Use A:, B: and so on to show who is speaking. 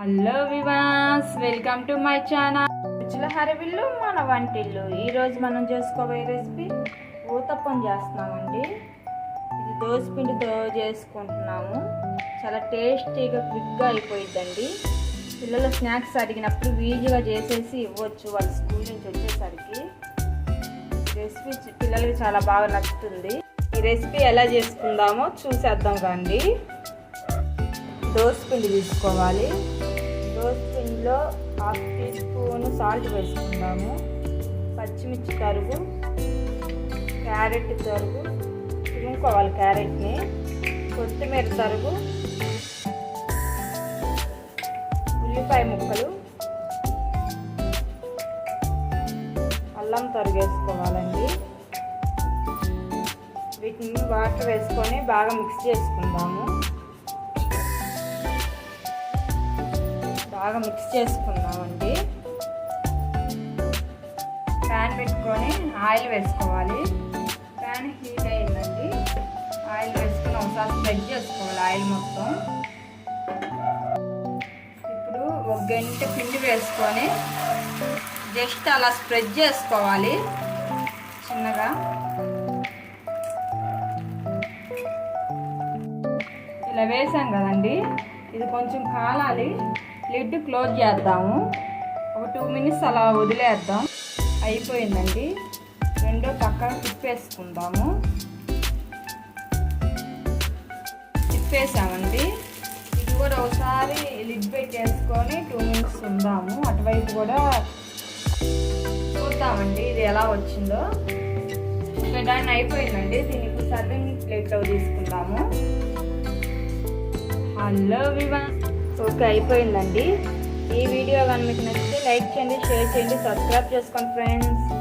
A: Hello వివాస్ welcome to my channel. రుచుల హరవిల్లు మన వంటిల్లు. ఈరోజు మనం చేసుకోబోయే రెసిపీ ఊతప్పం చేస్తున్నామండి. ఇది దోసపిండితో చేసుకుంటున్నాము. చాలా టేస్టీగా క్విక్గా అయిపోయిద్దండి. పిల్లలు స్నాక్స్ అడిగినప్పుడు ఈజీగా చేసేసి ఇవ్వచ్చు వాళ్ళ స్కూల్ నుంచి వచ్చేసరికి. రెసిపీ పిల్లలకి చాలా బాగా నచ్చుతుంది. ఈ రెసిపీ ఎలా చేసుకుందామో చూసేద్దాం రండి. దోసపిండి తీసుకోవాలి. దోసపిండిలో హాఫ్ టీ స్పూన్ సాల్ట్ వేసుకుందాము. పచ్చిమిర్చి తరుగు క్యారెట్ తరుగు తురుముకోవాలి క్యారెట్ని. కొత్తిమీర తరుగు ఉల్లిపాయ ముక్కలు అల్లం తరుగు వేసుకోవాలండి వీటిని వాటర్ వేసుకొని బాగా మిక్స్ చేసుకుందాము. బాగా మిక్స్ చేసుకుందామండి. ప్యాన్ పెట్టుకొని ఆయిల్ వేసుకోవాలి. ప్యాన్ హీట్ అయిందండి. ఆయిల్ వేసుకుని ఒకసారి స్ప్రెడ్ చేసుకోవాలి ఆయిల్ మొత్తం. ఇప్పుడు ఒక గంట పిండి వేసుకొని జస్ట్ అలా స్ప్రెడ్ చేసుకోవాలి. చిన్నగా. ఇలా వేసాం కదండి. ఇది కొంచెం కాలాలి. లిడ్ క్లోజ్ చేద్దాము. ఒక టూ మినిట్స్ అలా వదిలేద్దాం. అయిపోయిందండి. రెండో పక్కన తిప్పేసుకుందాము. తిప్పేసామండి. ఇది కూడా ఒకసారి లిడ్ పెట్టేసుకొని టూ మినిట్స్ ఉందాము. అటువైపు కూడా చూద్దామండి ఇది ఎలా వచ్చిందో. దాన్ని అయిపోయిందండి. దీనికి సర్వింగ్ ప్లేట్లో తీసుకుందాము. హలో వివా ఓకే అయిపోయిందండి. ఈ వీడియో కానీ మీకు నచ్చితే లైక్ చేయండి షేర్ చేయండి సబ్స్క్రైబ్ చేసుకోండి ఫ్రెండ్స్.